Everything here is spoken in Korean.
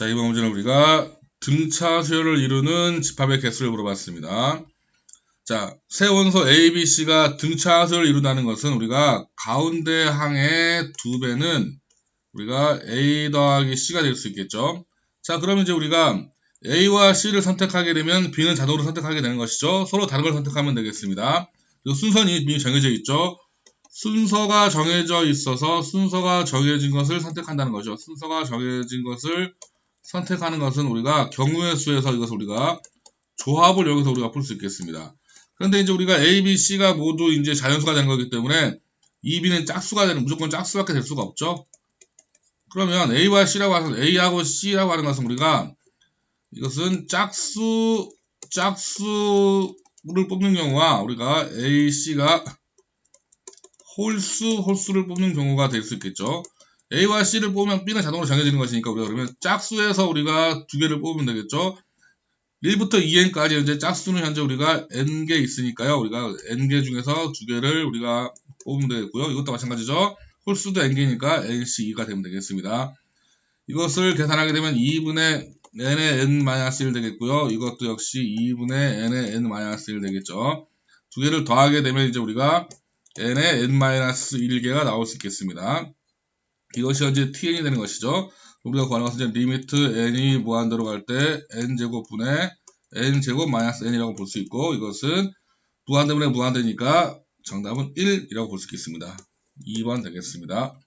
자, 이번 문제는 우리가 등차 수열을 이루는 집합의 개수를 물어봤습니다. 자, 세 원소 A, B, C가 등차 수열을 이룬다는 것은 우리가 가운데 항의 두 배는 우리가 A 더하기 C가 될 수 있겠죠. 자, 그러면 이제 우리가 A와 C를 선택하게 되면 B는 자동으로 선택하게 되는 것이죠. 서로 다른 걸 선택하면 되겠습니다. 그리고 순서는 이미 정해져 있죠. 순서가 정해져 있어서 순서가 정해진 것을 선택한다는 거죠. 순서가 정해진 것을 선택하는 것은 우리가 경우의 수에서 이것을 우리가 조합을 여기서 우리가 풀 수 있겠습니다. 그런데 이제 우리가 A, B, C가 모두 이제 자연수가 된 거기 때문에 2, B는 짝수가 되는 무조건 짝수밖에 될 수가 없죠. 그러면 A와 C라고 해서 A하고 C라고 하는 것은 우리가 이것은 짝수 짝수를 뽑는 경우와 우리가 A, C가 홀수 홀수를 뽑는 경우가 될 수 있겠죠. A와 C를 뽑으면 B는 자동으로 정해지는 것이니까 우리가 그러면 짝수에서 우리가 두 개를 뽑으면 되겠죠. 1부터 2n까지 현재 짝수는 현재 우리가 n개 있으니까요. 우리가 n개 중에서 두 개를 우리가 뽑으면 되겠고요. 이것도 마찬가지죠. 홀수도 n개니까 nc2가 되면 되겠습니다. 이것을 계산하게 되면 2분의 n의 n-1 되겠고요. 이것도 역시 2분의 n의 n-1 되겠죠. 두 개를 더하게 되면 이제 우리가 n의 n-1개가 나올 수 있겠습니다. 이것이 현재 tn이 되는 것이죠. 우리가 구하는 것은 이제 리미트 n이 무한대로 갈 때 n제곱 분의 n제곱 마이너스 n이라고 볼 수 있고 이것은 무한대분의 무한대니까 정답은 1이라고 볼 수 있겠습니다. 2번 되겠습니다.